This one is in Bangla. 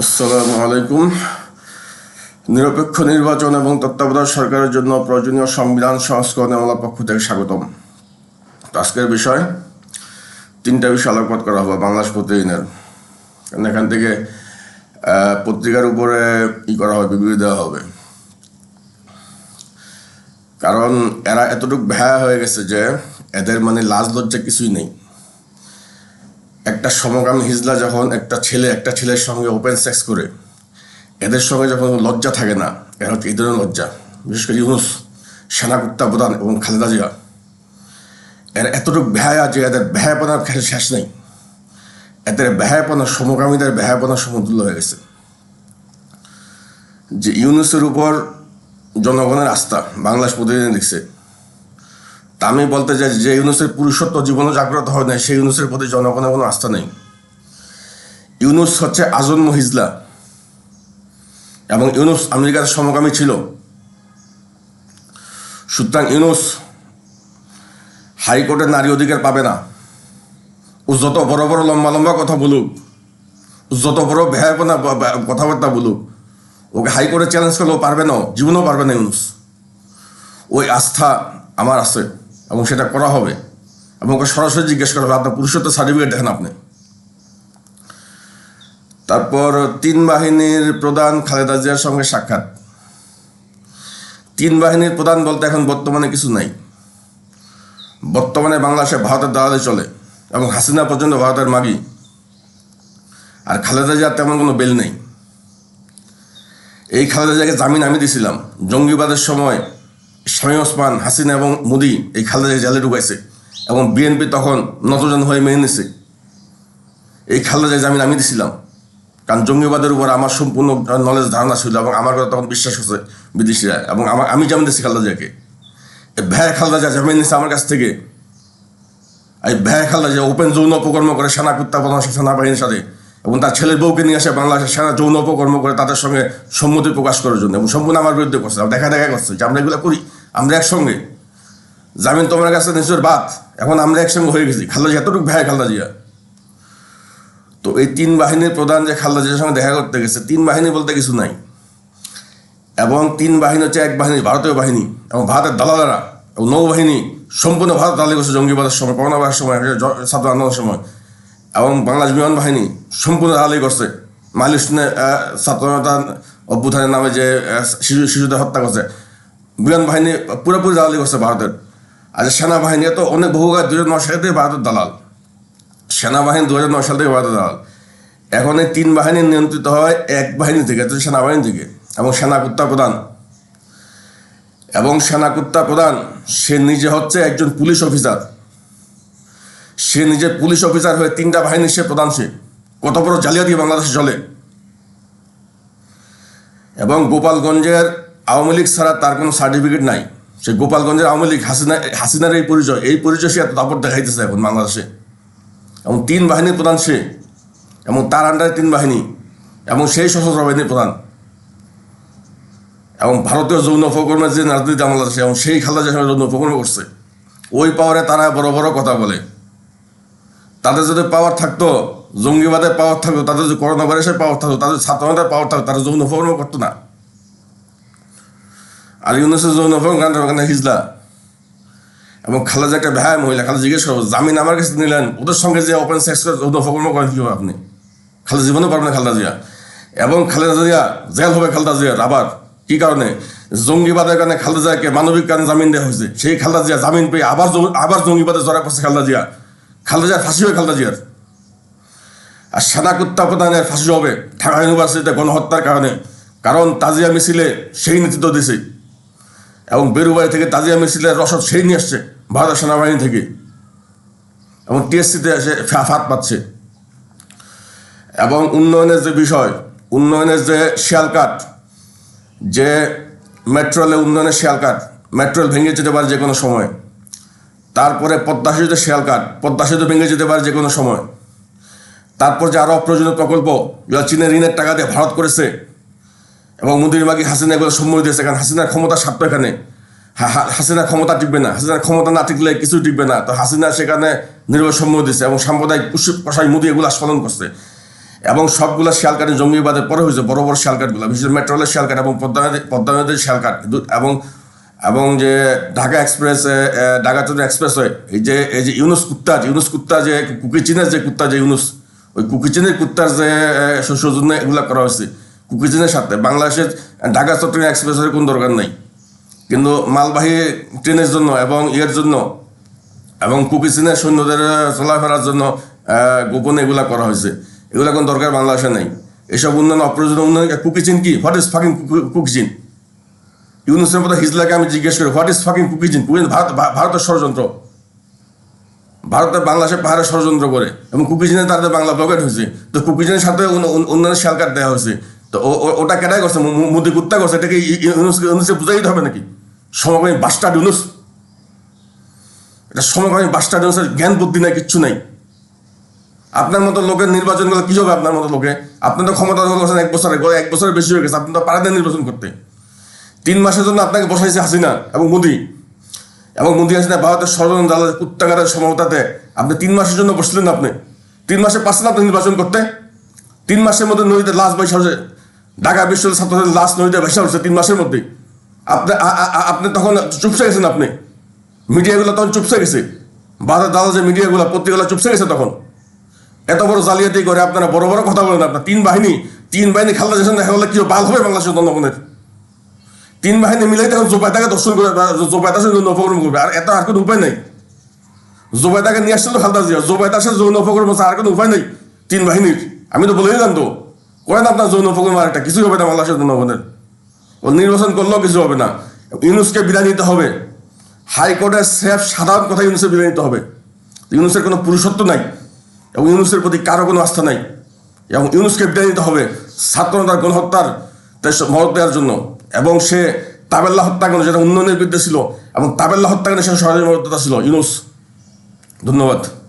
আসসালামু আলাইকুম। নিরপেক্ষ নির্বাচন এবং তত্ত্বাবধায়ক সরকারের জন্য প্রয়োজনীয় সংবিধান, সংস্করণে আমার পক্ষ থেকে স্বাগতম। আজকের বিষয়, তিনটা বিষয় আলোকপাত করা হবে বাংলাদেশ প্রতিদিনের। কারণ এখান থেকে পত্রিকার উপরে ই করা হবে, বিবৃতি দেওয়া হবে। কারণ এরা এতটুকু ভ্যা হয়ে গেছে যে, এদের মানে লাজ লজ্জা কিছুই নেই। একটা সমকামী হিজলা যখন একটা ছেলে একটা ছেলের সঙ্গে ওপেন সেক্স করে, এদের সঙ্গে যখন লজ্জা থাকে না, এরা হচ্ছে এই ধরনের লজ্জা। বিশেষ করে ইউনুস, সেনাকুত্তা প্রধান এবং খালেদা জিয়া। এরা এতটুকু ভ্যায়া যে এদের ভ্যায়াপনার খেলে শেষ নেই। এদের ভ্যায়াপনা সমকামীদের ভ্যায়াপনা সমতুল্য হয়ে গেছে। যে ইউনুসের উপর জনগণের আস্থা বাংলাদেশ প্রতিদিন লিখছে তা আমি বলতে চাই যে ইউনুসের পুরুষত্ব জীবনও জাগ্রত হয় না সেই ইউনুসের প্রতি জনগণের কোনো আস্থা নেই। ইউনুস হচ্ছে আজন্ম হিজলা এবং ইউনুস আমেরিকার সমকামী ছিল। সুতরাং ইউনুস হাইকোর্টের নারী অধিকার পাবে না। ও যত বড় বড় লম্বা লম্বা কথা বলুক যত বড় ভ্যাপনা কথাবার্তা বলুক, ওকে হাইকোর্টে চ্যালেঞ্জ করলেও পারবে না জীবনও পারবে না ইউনুস। ওই আস্থা আমার আছে। এবং সেটা করা হবে। এবং ওকে সরাসরি জিজ্ঞেস করা হবে, আপনার পুরুষত্ব সার্টিফিকেট দেখেন আপনি। তারপর তিন বাহিনীর প্রধান খালেদা জিয়ার সঙ্গে সাক্ষাৎ। তিন বাহিনীর প্রধান বলতে এখন বর্তমানে কিছু নাই। বর্তমানে বাংলাদেশে ভারতের দালালি চলে এবং হাসিনা পর্যন্ত ভারতের মাগি। আর খালেদা জিয়ার তেমন কোনো বেল নেই। এই খালেদা জিয়াকে জামিন আমি দিছিলাম। জঙ্গিবাদের সময় শামীম ওসমান, হাসিনা এবং মোদি এই খালেদা জিয়া জেলে ঢুকাইছে এবং বিএনপি তখন নতজন হয়ে মেনে নিছে। এই খালেদা জিয়া জামিন আমি দিছিলাম। কারণ জঙ্গিবাদের উপর আমার সম্পূর্ণ নলেজ ধারণা ছিল এবং আমার কথা তখন বিশ্বাস হচ্ছে বিদেশিরা এবং আমার আমি জামিন দিচ্ছি খালেদা জিয়াকে। এই ভ্যা খালেদা জিয়া জামিন নিচ্ছে আমার কাছ থেকে। এই ভ্যা খালেদা জিয়া ওপেন যৌন অপকর্ম করে সেনা কুত্তাপনা সেনাবাহিনীর সাথে এবং তার ছেলের বউকে নিয়ে আসে বাংলাদেশের সেনা যৌন অপকর্ম করে তাদের সঙ্গে সম্মতি প্রকাশ করার জন্য এবং সম্পূর্ণ আমার বিরুদ্ধে করছে। দেখা দেখা করছে যে আমরা এগুলো করি। আমরা একসঙ্গে। জামিন তোমার কাছে নিশ্চয় বাদ। এখন আমরা একসঙ্গে হয়ে গেছি। খালেদা জিয়া, এতটুকু ভ্যা খালেদা জিয়া। তো এই তিন বাহিনীর প্রধান যে খালেদা জিয়ার সঙ্গে দেখা করতে গেছে, তিন বাহিনী বলতে কিছু নাই। এবং তিন বাহিনী হচ্ছে এক বাহিনী, ভারতীয় বাহিনী এবং ভারতের দালালেরা। এবং নৌবাহিনী, সম্পূর্ণ ভারত দালালি করছে জঙ্গিবাদের সময় করোনাবাদের সময় ছাত্র আন্দোলনের সময়। এবং বাংলাদেশ বিমান বাহিনী সম্পূর্ণ দালালি করছে। মালিস্টনে ছাত্রতা অভ্যুত্থানের নামে যে শিশু, শিশুদের হত্যা করছে। বিমান বাহিনী পুরোপুরি দালালি করছে ভারতের। আর সেনাবাহিনী তো অনেক বহু দুই হাজার নয় সালে থেকে ভারতের দালাল। সেনাবাহিনী দু হাজার নয় সাল থেকে ভারতের দালাল। এখন এই তিন বাহিনী নিয়ন্ত্রিত হয় এক বাহিনী থেকে অর্থাৎ সেনাবাহিনী থেকে, এবং সেনাকুত্তা প্রধান। এবং সেনাকুত্তা প্রধান, সে নিজে হচ্ছে একজন পুলিশ অফিসার। সে নিজে পুলিশ অফিসার হয়ে তিনটা বাহিনীর সে প্রধান সে। কত বড় জালিয়াতি বাংলাদেশে চলে। এবং গোপালগঞ্জের আওয়ামী লীগ ছাড়া তার কোনো সার্টিফিকেট নাই। সে গোপালগঞ্জের আওয়ামী লীগ হাসিনা হাসিনার এই পরিচয় এই পরিচয় সে এত দাপট দেখাইতেছে এখন বাংলাদেশে। এবং তিন বাহিনীর প্রধান সে, এবং তার আন্ডারে তিন বাহিনী, এবং সেই সশস্ত্র বাহিনীর প্রধান। এবং ভারতীয় যৌন উপকর্মের যে রাজনীতি বাংলাদেশে, এবং সেই খালেদা জিয়া যৌন উপকর্ম করছে, ওই পাওয়ারে তারা বড় বড় কথা বলে। তাদের যদি পাওয়ার থাকতো, জঙ্গিবাদের পাওয়ার থাকতো, তাদের যদি করোনা ভাইরাসের পাওয়ার থাকতো, তাদের ছাত্রদের পাওয়ার থাকতো, তারা যৌন উপকর্ম করতো না। আর ইউনুসের যৌন উপকর্ম ওখানে হিজলা। এবং খালেদা একটা ভ্যায় মহিলা, খালেদা জিজ্ঞেস করব জামিন আমার কাছে নিলেন? ওদের সঙ্গে যে ওপেন সেক্স উপকর্ম করেন কী হবে আপনি? খালেদা জীবনও পারবেন খালেদা জিয়া। এবং খালেদা জিয়া জেল হবে খালেদা জিয়ার আবার। কি কারণে? জঙ্গিবাদের কারণে খালেদা জিয়াকে মানবিক কারণে জামিন দেওয়া হয়েছে। সেই খালেদা জিয়া জামিন পেয়ে আবার আবার জঙ্গিবাদে জড়া পড়ছে খালেদা জিয়া। খালেদা জিয়ার ফাঁসি হবে খালেদা জিয়ার। আর সেনাকুত্তা প্রধানের ফাঁসি হবে ঢাকা ইউনিভার্সিটিতে গণহত্যার কারণে। কারণ তাজিয়া মিছিলে সেই নেতৃত্ব দিছে। এবং বেরুবাড়ি থেকে তাজিয়া মিছিলের রসদ সেই নিয়ে আসছে, ভারতের সেনাবাহিনী থেকে। এবং টিএসসিতে এসে ফা- ফাঁদ পাচ্ছে। এবং উন্নয়নের যে বিষয়, উন্নয়নের যে শিয়াল কাঠ যে মেট্রোলে উন্নয়নের শিয়াল কাঠ মেট্রো ভেঙে যেতে পারে যে কোনো সময়, তারপরে পদ্মা সেতুতে শিয়াল কাঠ পদ্মা সেতু ভেঙে যেতে পারে যে কোনো সময়, তারপর যে আরও অপ্রয়োজনীয় প্রকল্প, যেগুলো চীনের ঋণের টাকা দিয়ে ভারত করেছে এবং মুদির মাগি হাসিনা এগুলো সম্মতি দিয়েছে কারণ হাসিনার ক্ষমতা স্বার্থ এখানে হাসিনার ক্ষমতা টিকবে না। হাসিনার ক্ষমতা না টিকলে কিছু টিকবে না। তো হাসিনা সেখানে নির্ভর সম্মতি দিচ্ছে এবং সাম্প্রদায়িক কষাই মুদি এগুলো আস্ফলন করছে। এবং সবগুলো শিয়ালকাটি জঙ্গিবাদের পরে হয়েছে বড় বড় শিয়ালকাটগুলো বিশেষ মেট্রোলের শিয়ালকাট এবং পদ্মা পদ্মা নদীর শিয়ালকাট এবং এবং যে ঢাকা এক্সপ্রেস ঢাকা চন্দ্র এক্সপ্রেস হয়, এই যে এই যে ইউনুস কুত্তা ইউনুস কুত্তা যে কুকিচিনের যে কুত্তা যে ইউনুস, ওই কুকিচিনের কুত্তার যে শস্য জন্য এগুলা করা হয়েছে। কুকিচিনের সাথে। বাংলাদেশের ঢাকা চট্টগ্রাম এক্সপ্রেসের কোনো দরকার নাই। কিন্তু মালবাহী ট্রেনের জন্য এবং ইয়ের জন্য এবং কুকিচিনের সৈন্যদের চলাফেরার জন্য গোপনে এগুলা করা হয়েছে। এগুলো কোনো দরকার বাংলাদেশে নেই। এসব উন্নয়ন, অপ্রয়োজনীয় উন্নয়ন কুকিচিন কি? হোয়াট ইজ ফাকিং কুকিচিন ইউনুসের মতো হিজলাকে আমি জিজ্ঞেস করি what is fucking Kukichin Kukichin Bharat ভারতের ষড়যন্ত্র। ভারতের বাংলাদেশের পাহাড়ে ষড়যন্ত্র করে। এবং কুকিচিনে তাদের বাংলা ব্লকেট হয়েছে। তো কুকিচিনের সাথে উন- উন- উন্নয়নের শিয়ালকাট দেওয়া হয়েছে। তো ওটা কেটাই করছে? মোদি কুত্তা করছে? এটাকে ইউনুসকে বুঝাই দিতে হবে নাকি? সমকামী বাস্টার্ড ইউনুস। এটা সমকামী বাস্টার্ড ইউনুসের জ্ঞান বুদ্ধি নাই, কিচ্ছু নাই। আপনার মতো লোকের নির্বাচন করলে কী হবে আপনার মতো লোকে? আপনি তো ক্ষমতা করছেন এক বছরে গত এক বছরের বেশি হয়ে গেছে। আপনি তো পারেন নির্বাচন করতে। তিন মাসের জন্য আপনাকে বসাইছে হাসিনা এবং মোদি। এবং মোদি হাসিনা ভারতের ষড়যন্ত্র জালের কুত্তাগারের সমতাতে আপনি তিন মাসের জন্য বসলেন আপনি। তিন মাসে পারছেন আপনি নির্বাচন করতে। তিন মাসের মধ্যে নদীতে লাশ হচ্ছে ঢাকা বিশ্ববিদ্যালয়ের ছাত্রদের লাশ নদীতে ভেসে উঠছে তিন মাসের মধ্যে। আপনি আপনি তখন চুপসে গেছেন আপনি। মিডিয়াগুলো তখন চুপসে গেছে। বাজার দাদা যে মিডিয়াগুলো, পত্রিকাগুলো চুপসে গেছে তখন। এত বড় জালিয়াতি করে আপনারা বড় বড় কথা বলেন আপনার। তিন বাহিনী তিন বাহিনী খালদা যেসন দেখা গেলে কি বাল হবে বাংলাদেশের জনগণের? তিন বাহিনী মিলে তখন জোবাইদাকে দর্শন করে বা জোবাইদাসের জন্য উপকরণ করবে। আর এত আর কোনো উপায় নেই। জোবাইদাকে নিয়ে আসছিল খালদা জিয়া। জোবাইদাসের যৌন উপকরণ আছে আর কোনো উপায় নেই তিন বাহিনীর। আমি তো বলেই জানতো করেন আপনার উপকরণ আর একটা, কিছুই হবে না বাংলাদেশের জনগণের ও নির্বাচন করলেও কিছু হবে না। ইউনুসকে বিদায় নিতে হবে। হাইকোর্টের সেফ, সাধারণ কথা ইউনুসের বিদায় নিতে হবে। ইউনুসের কোনো পুরুষত্ব নাই এবং ইউনুসের প্রতি কারও কোনো আস্থা নাই। এবং ইউনুসকে বিদায় নিতে হবে ছাত্রতার গণহত্যার মদত দেওয়ার জন্য। এবং সে তাবেল্লা হত্যাকাণ্ড যেটা উন্নয়নের বিরুদ্ধে ছিল এবং তাবেল্লা হত্যাকাণ্ডে সে সহজে মদতদাতা ছিল, ইউনুস। ধন্যবাদ।